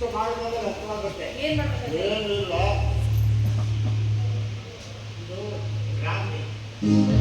ಇಷ್ಟು ಮಾಡಿದ್ರೆ ಏನ್ ಮಾಡ್ಬೇಕು ಏನಿಲ್ಲ. ಇದು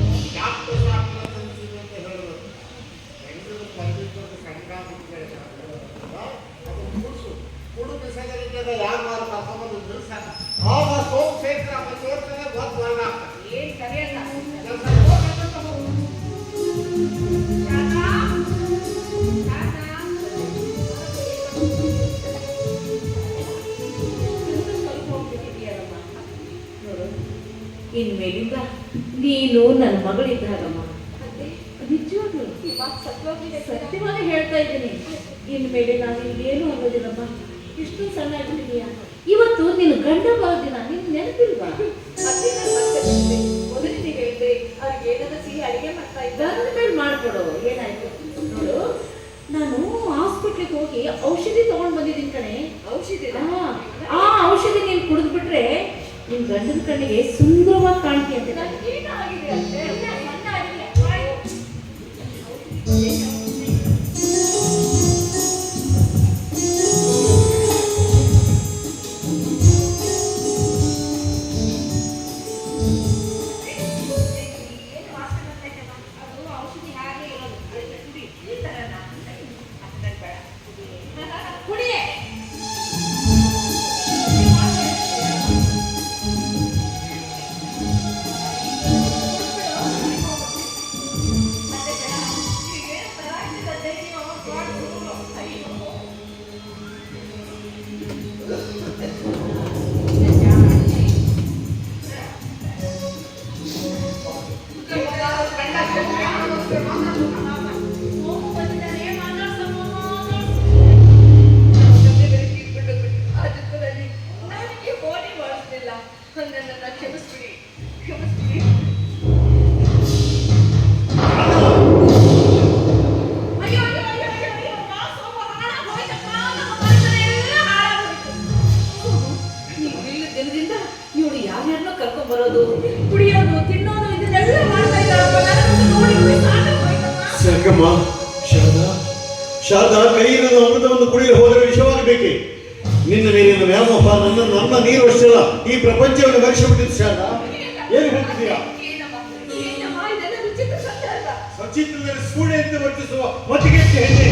ನೀನು ನನ್ನ ಮಗಳಿದ್ದಾಗಮ್ಮ ನಿಜವಾಗ್ಲು ಸತ್ಯವಾಗಿ ಹೇಳ್ತಾ ಇದ್ದೀನಿ. ಇನ್ಮೇಲೆ ನಾನು ಏನು ಆಗೋದಿಲ್ಲಮ್ಮ ಇಷ್ಟು ಸಣ್ಣ ಆಗಿದೆಯಾ ಇವತ್ತು ನಿನ್ನ ಗಂಡ ಬರೋ ದಿನ ನಿನ್ ನೆನಪಿಲ್ವಾ ಮೊದಲಿಗೆ ಹೇಳಿದ್ರೆ ಅವ್ರಿಗೆ ಏನಾದ್ರು ಸಿಹಿ ಅಡಿಗೆ ಮಾಡ್ತಾ ಇದ್ದಾರೆ ಮಾಡ್ಕೊಡು. ಏನಾಯ್ತು? ನೋಡು ನಾನು ಹಾಸ್ಪಿಟ್ಲಿಗೆ ಹೋಗಿ ಔಷಧಿ ತಗೊಂಡ್ ಬಂದಿದ್ದೀನಿ ಕಣೆ. ಔಷಧಿ ಆ ಔಷಧಿ ನೀನು ಕುಡಿದ್ಬಿಟ್ರೆ ನಿನ್ ಗಂಡನ ಕಣ್ಣಿಗೆ ಸುಂದರವಾಗಿ ಕಾಣ್ತೀಯ ಅಂತ Music Thank you. ಸಾಕಮ್ಮ ಶಾರದಾ ಶಾರದಾ ಕೈಯಿಲ್ಲದ ಅಮೃತವನ್ನು ಕುಡಿಯಲು ಹೋದರೆ ವಿಷವಾಗಬೇಕೆ? ನಿನ್ನ ಮೇಲಿನ ವ್ಯಾಮೋಹ ನನ್ನ ನನ್ನ ನೀರು ಅಷ್ಟಲ್ಲ ಈ ಪ್ರಪಂಚವನ್ನು ಮರೆಸಿಬಿಟ್ಟಿದ್ದು ಶಾರದಾ. ಏನು ಸಂದರ್ಭ ಸಚಿತ್ರದಲ್ಲಿ ಸೂಳೆ ಅಂತ ವರ್ತಿಸುವ ಮತಿಗೆ ಹೆಣ್ಣೆ?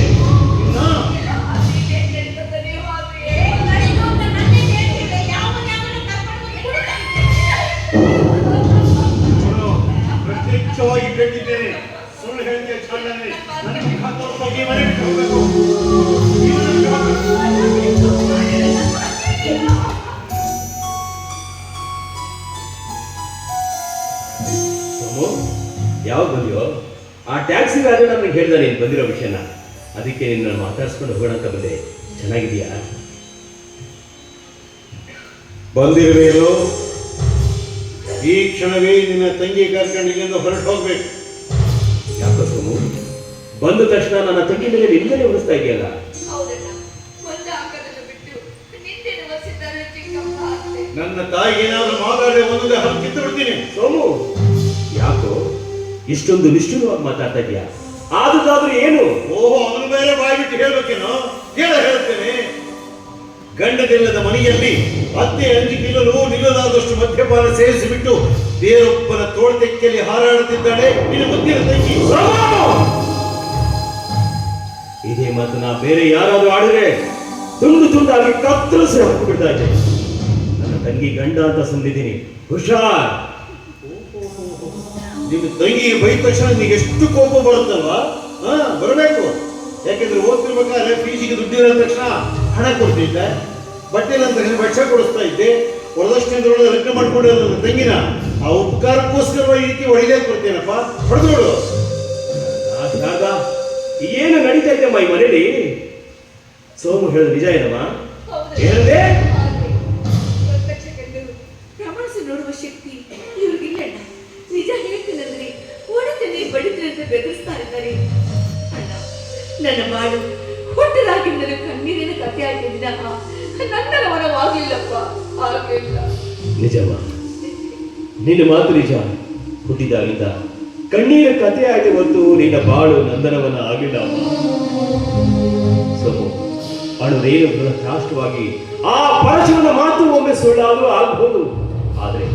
ಪ್ರತ್ಯಕ್ಷವಾಗಿ ಕಂಡಿದ್ದೇನೆ ಸುಳ್ಳು ಹೇಳಿಕೆ ಚಾಲನೆ ನನ್ನ ಮುಖ ತೋರಿಸೋಗಿ ಮನೆ ಬಿಟ್ಟು ಹೋಗ್ಬೇಕು ಜೀವನಕ್ಕೆ ಯಾವಾಗ ಬಂದಿಯೋ? ಆ ಟ್ಯಾಕ್ಸಿ ರಾಜ ನಮಗೆ ಹೇಳ್ದ ನೀನು ಬಂದಿರೋ ವಿಷಯನ. ಅದಕ್ಕೆ ನಿನ್ನ ಮಾತಾಡ್ಸ್ಕೊಂಡು ಹೋಗೋಣ ಅಂತ ಬಂದೆ. ಚೆನ್ನಾಗಿದೆಯಾ ಬಂದಿರಬೇಕು. ಈ ಕ್ಷಣವೇ ನಿನ್ನ ತಂಗಿ ಕರ್ಕೊಂಡು ಇಲ್ಲಿಂದ ಹೊರಟು ಹೋಗ್ಬೇಕು. ಯಾಕೋ ಸೋಮು ಬಂದ ತಕ್ಷಣ ನನ್ನ ತಂಗಿ ಮೇಲೆ ನಿನ್ಮೇಲೆ ಉಳಿಸ್ತಾ ಇದೆಯಲ್ಲ ನನ್ನ ತಾಯಿ ಏನಾದ್ರು ಮಾತಾಡಿ ಒಂದೊಂದೇ ಹಲ್ಲು ಕಿತ್ತು ಬಿಡ್ತೀನಿ ಸೋಮು ಯಾಕೋ ಇಷ್ಟೊಂದು ನಿಷ್ಠುರವಾಗಿ ಮಾತಾಡ್ತಾ ಇದೆಯಾ ಆದುದಾದ್ರೂ ಏನು? ಓಹೋ ಅವನ ಮೇಲೆ ಬಾಯ್ಬಿಟ್ಟು ಹೇಳ್ಬೇಕೇನೋ? ಹೇಳ ಹೇಳ್ತೇನೆ. ಗಂಡದಿಲ್ಲದ ಮನೆಯಲ್ಲಿ ಅತ್ತೆ ಅಂಜಿ ನಿಲ್ಲಲು ನಿಲ್ಲಲಾದಷ್ಟು ಮದ್ಯಪಾನ ಸೇರಿಸಿಬಿಟ್ಟು ಬೇರೊಬ್ಬನ ತೋಳ್ದೆಕ್ಕೆಯಲ್ಲಿ ಹಾರಾಡುತ್ತಿದ್ದಾಳೆ. ನಿನ್ನ ಗೊತ್ತಿರುತ್ತೆ ತಂಗಿ ಇದೇ ಮಾತು ನಾ ಬೇರೆ ಯಾರಾದ್ರೂ ಆಡಿದ್ರೆ ತುಂಡು ತುಂಡಾಗಿ ಕತ್ತರಿಸಿ ಹಾಕಿಬಿಡ್ತಾ ಇದ್ದೆ ನನ್ನ ತಂಗಿ ಗಂಡ ಅಂತ ಸಂದಿದ್ದೀನಿ ಹುಷಾರ್. ನಿಮ್ಮ ತಂಗಿ ಬೈದ ತಕ್ಷಣ ನಿಮಗೆ ಎಷ್ಟು ಕೋಪ ಬರುತ್ತಲ್ವ? ಹಾ, ಬರಬೇಕು. ಯಾಕೆಂದ್ರೆ ಓದ್ತಿರ್ಬೇಕಾದ್ರೆ ಫೀಸಿಗೆ ದುಡ್ಡಿರೋ ತಕ್ಷಣ ಹಣ ಕೊಡ್ತಿದ್ದೆ. ಬಟ್ಟೆ ನನ್ನ ತಕ್ಷಣ ಭಕ್ಷ್ಯ ಕೊಡಿಸ್ತಾ ಇದ್ದೆ. ವರದಕ್ಷಿಣೆ ರಕ್ಷಣೆ ಮಾಡ್ಕೊಂಡಿರೋ ನನ್ನ ತಂಗಿನ. ಆ ಉಪಕಾರಕ್ಕೋಸ್ಕರ ಈ ರೀತಿ ಹೊಡಿಲಿಕ್ಕೆ ಕೊಡ್ತೇನಪ್ಪ? ಹೊಡೆದೋಡು ಏನು ನಡೀತಾ ಇದೆ ಈ ಮನೇಲಿ? ಸೋಮು ಹೇಳ ನಿಜ ಏನಮ್ಮ? ಹೇಳಿದೆ? ನೋಡುವ ಶಕ್ತಿ ಇವ್ರಿಗಿಲ್ಲ ನಿಜ ಹೇಳ್ತೀನಂದ್ರೆ ಹೊಡಿತೇನೆ ಬಡಿತೇನೆ ಅಂತ ಬೆದರಿಸ್ತಾ ಇದ್ದಾರೆ. ಅಣ್ಣ ನನ್ನ ಬಾಳು ಹುಟ್ಟದಾಗಿಂದಲೂ ಕಣ್ಣೀರಿನ ಕಥೆ ಆಗಿದ್ದ ನನ್ನ ಮನವಾಗಲಿಲ್ಲಪ್ಪ ಆಗಲಿಲ್ಲ ನಿಜಮ್ಮ. ನಿನ್ನ ಮಾತು ನಿಜ. ಹುಟ್ಟಿದಾಗಿದ್ದ ಕಣ್ಣೀರ ಕಥೆ ಆಗಿ ಹೊತ್ತು ನಿನ್ನ ಬಾಳು ನಂದನವನ ಆಗಿಲ್ಲ. ಅಣುರೇನು ಸೋಮು ಅಣುರೇಣುಗಳ ರಾಷ್ಟ್ರವಾಗಿ ಆ ಪರಶುವನ ಮಾತು ಒಮ್ಮೆ ಸುಳ್ಳಾದರೂ ಆಗಬಹುದು ಆದರೆ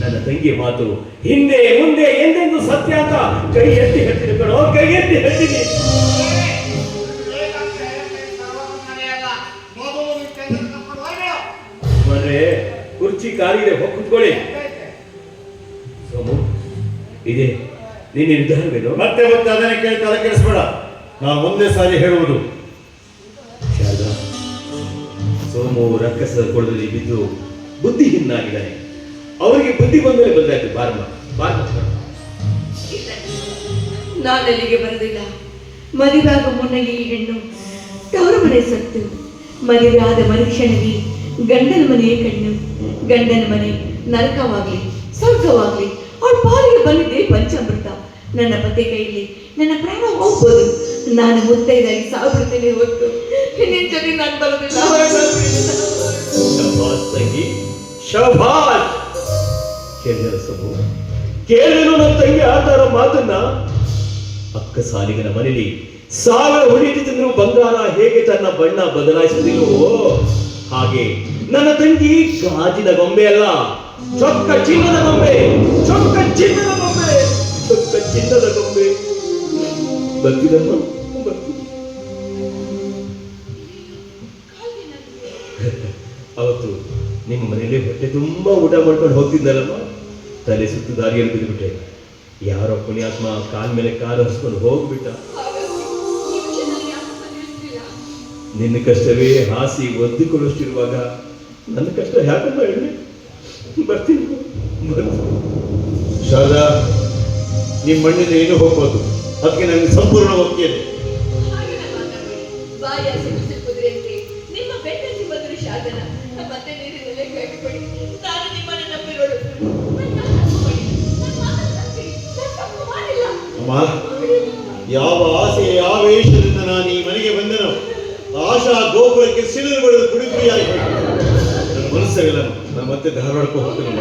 ನನ್ನ ತಂಗಿಯ ಮಾತು ಹಿಂದೆ ಮುಂದೆ ಎಂದೆಂದು ಸತ್ಯ ಅಂತ ಕೈ ಎತ್ತಿ ಹೇಳ್ತೀನಿ ಕಣೋ ಕೈ ಎತ್ತಿ ಹೇಳ್ತೀನಿ. ಮನೆ ಕುರ್ಚಿ ಕಾಲಿದೆ ಹೋಗಿ ಕುತ್ಕೊಳ್ಳಿ. ಇದೆ. ನಿನ್ನ ನಿರ್ಧಾರವೇನು ಮತ್ತೆ ಮತ್ತೆ ಅದನ್ನೇ ಕೇಳಿ ತಲೆ ಕೆಡಿಸ್ಬೇಡ ನಾನು ಒಂದೇ ಸಾರಿ ಹೇಳುವುದು. ಶಾರದಾ ಸೋಮು ರಕ್ಕಸದ ಕೊಳದಲ್ಲಿ ಬಿದ್ದು ಬುದ್ಧಿಹೀನಾಗಿದ್ದಾನೆ ಅವರಿಗೆ ಬುದ್ಧಿ ಬಂದರೆ ಬಂದಾಯ್ತು ಬಾರ್ಮ ಬಾರ್ಮ ನಾನಲ್ಲಿಗೆ ಬರುವುದಿಲ್ಲ. ಮದುವೆಯಾಗ ಮುನ್ನಗೆ ಈ ಹೆಣ್ಣು ತವರು ಮನೆ ಸತ್ತು. ಮದುವೆ ಆದ ಮರುಕ್ಷಣವೇ ಗಂಡನ ಮನೆಯೇ ಕಣ್ಣು. ಗಂಡನ ಮನೆ ನರಕವಾಗ್ಲಿ ಸ್ವರ್ಗವಾಗ್ಲಿ. ಅವಳ ಪಾಲಿಗೆ ಬಂದಿದ್ದೆ ಪಂಚಾಮೃತ. ನನ್ನ ಪತಿ ಕೈಯಲ್ಲಿ ನನ್ನ ಪ್ರಾಣ ಹೋಗ್ಬೋದು. ನಾನು ಮುತ್ತೈದಾಗಿ ಸಾವಿರ್ತೇನೆ ಹೊತ್ತು ನಿನ್ನ ಜೊತೆ ನಾನು ಬರೋದಿಲ್ಲ ತಂಗಿ ಶಭಾಷ್ ಕೇಳಿದ ಸೋಮು ಕೇಳಿದ್ರು ನನ್ನ ತಂಗಿ ಆತಾರ ಮಾತನ್ನ? ಅಕ್ಕ ಸಾಲಿಗನ ಮನೆಯಲ್ಲಿ ಸಾವಿರ ಹುಡುಗಿ ತಿಂದ್ರು ಬಂಗಾರ ಹೇಗೆ ತನ್ನ ಬಣ್ಣ ಬದಲಾಯಿಸುವುದಿಲ್ಲವೋ? ಹಾಗೆ ನನ್ನ ತಂಗಿ ಗಾಜಿನ ಗೊಂಬೆ ಅಲ್ಲ. ಚೊಕ್ಕ ಚಿನ್ನದ ಗೊಂಬೆ ಚೊಕ್ಕ ಚಿನ್ನದ ಗೊಂಬೆ ಚೊಕ್ಕ ಚಿನ್ನದ ಗೊಂಬೆ ಬರ್ತೀನಿ ಅವತ್ತು ನಿಮ್ಮ ಮನೆಯಲ್ಲಿ ಹೊಟ್ಟೆ ತುಂಬಾ ಊಟ ಮಾಡ್ಕೊಂಡು ಹೋಗ್ತಿದ್ದಲ್ಲಮ್ಮ ತಲೆ ಸುತ್ತು ದಾರಿಯಲ್ಲಿ ಬಿದ್ದುಬಿಟ್ಟೆ. ಯಾರೋ ಪುಣ್ಯಾತ್ಮ ಕಾಲ್ ಮೇಲೆ ಕಾಲು ಹಸ್ಕೊಂಡು ಹೋಗ್ಬಿಟ್ಟ? ನಿನ್ನ ಕಷ್ಟವೇ ಹಾಸಿ ಒದ್ದಿಕೊಳ್ಳುವಷ್ಟಿರುವಾಗ ನನ್ನ ಕಷ್ಟ ಯಾಕಮ್ಮ ಹೇಳಿ ಬರ್ತೀನಿ. ನಿಮ್ಮ ಮಣ್ಣಿಂದ ಏನು ಹೋಗ್ಬೋದು? ಅದಕ್ಕೆ ನನಗೆ ಸಂಪೂರ್ಣ ಒಪ್ಪಿಗೆ. ಯಾವ ಆಸೆ ಆವೇಶದಿಂದ ನಾನು ಈ ಮನೆಗೆ ಬಂದನೋ ಆಶಾ ಗೋಪುರಕ್ಕೆ ಸಿಡಿಲು ಬಡಿದು ಪುಡಿ ಪುಡಿಯಾಗಿ ನನ್ನ ಮನಸ್ಸಾಗಿಲ್ಲ ನಾನು ಮತ್ತೆ ಧಾರವಾಡಕ್ಕೆ ಹೋಗ್ತೇನೆ.